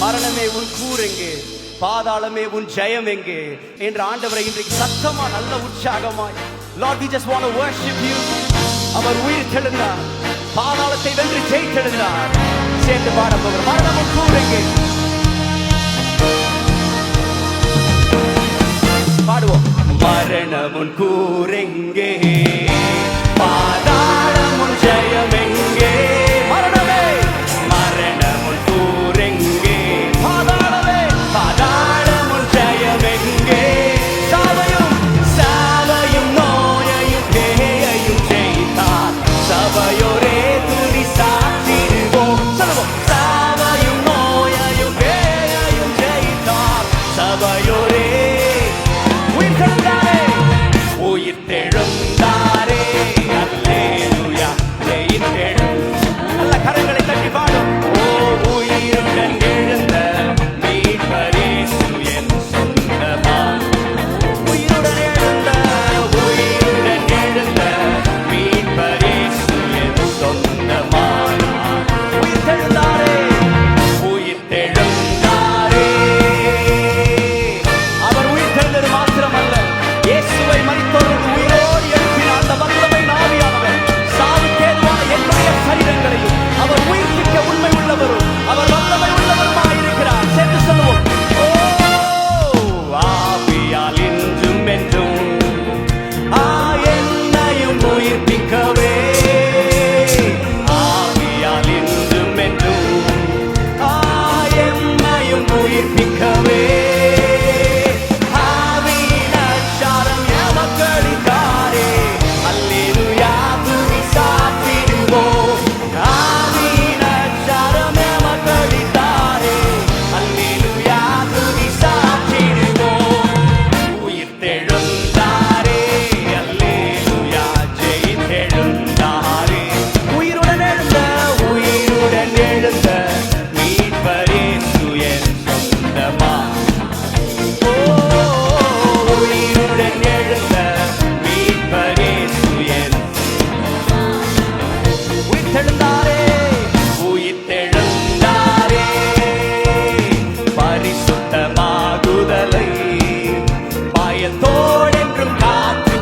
மரணமே உன் கூர் எங்கே? பாதாளமே உன் ஜெயம் எங்கே? என்ற ஆண்டவரை இன்றைக்கு சத்தமா நல்ல உற்சாகமாய் lord we just want worship you அவர் உயிர் தெழுந்தார். பாதாளத்தை வென்று ஜெயித்தெழுந்தார் சேர்ந்து பாடப்பவர் மரணம் உன் கூர் எங்கே? பாடுவோம். மரணம் உன் மரணமுன் எங்கே? 一杯人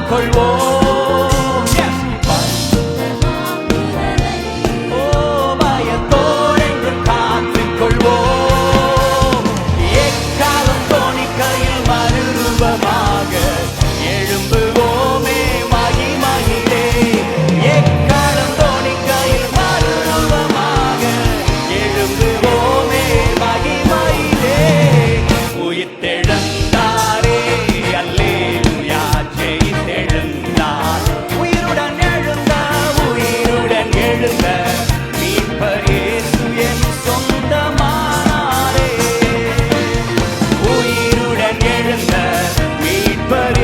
去往。but